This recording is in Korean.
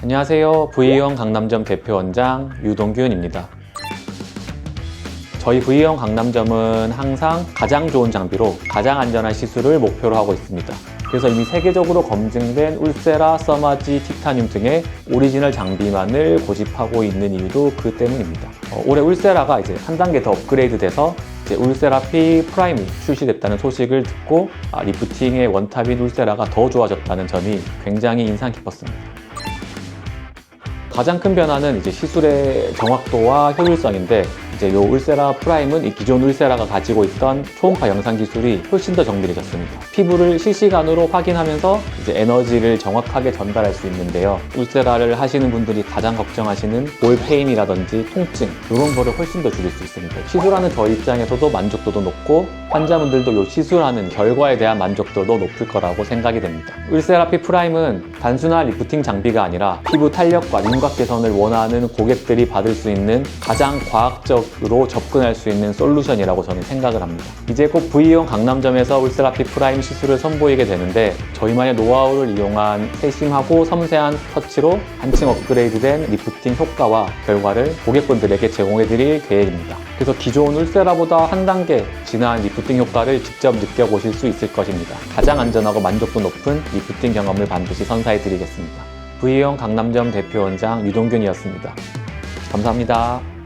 안녕하세요. V형 강남점 대표 원장 유동균입니다. 저희 V형 강남점은 항상 가장 좋은 장비로 가장 안전한 시술을 목표로 하고 있습니다. 그래서 이미 세계적으로 검증된 울세라, 서마지, 티타늄 등의 오리지널 장비만을 고집하고 있는 이유도 그 때문입니다. 어, 올해 울세라가 이제 한 단계 더 업그레이드돼서 울세라피 프라임이 출시됐다는 소식을 듣고 아, 리프팅의 원탑인 울세라가 더 좋아졌다는 점이 굉장히 인상 깊었습니다. 가장 큰 변화는 이제 시술의 정확도와 효율성인데 이제 요 울세라 프라임은 이 기존 울세라가 가지고 있던 초음파 영상 기술이 훨씬 더 정밀해졌습니다. 피부를 실시간으로 확인하면서 이제 에너지를 정확하게 전달할 수 있는데요. 울세라를 하시는 분들이 가장 걱정하시는 볼페인이라든지 통증 이런 거를 훨씬 더 줄일 수 있습니다. 시술하는 저희 입장에서도 만족도도 높고 환자분들도 요 시술하는 결과에 대한 만족도도 높을 거라고 생각이 됩니다. 울세라피 프라임은 단순한 리프팅 장비가 아니라 피부 탄력과 윤곽 개선을 원하는 고객들이 받을 수 있는 가장 과학적 으로 접근할 수 있는 솔루션이라고 저는 생각을 합니다. 이제 곧 V형 강남점에서 울세라피 프라임 시술을 선보이게 되는데 저희만의 노하우를 이용한 세심하고 섬세한 터치로 한층 업그레이드된 리프팅 효과와 결과를 고객분들에게 제공해 드릴 계획입니다. 그래서 기존 울세라보다 한 단계 진한 리프팅 효과를 직접 느껴보실 수 있을 것입니다. 가장 안전하고 만족도 높은 리프팅 경험을 반드시 선사해 드리겠습니다. V형 강남점 대표 원장 유동균이었습니다. 감사합니다.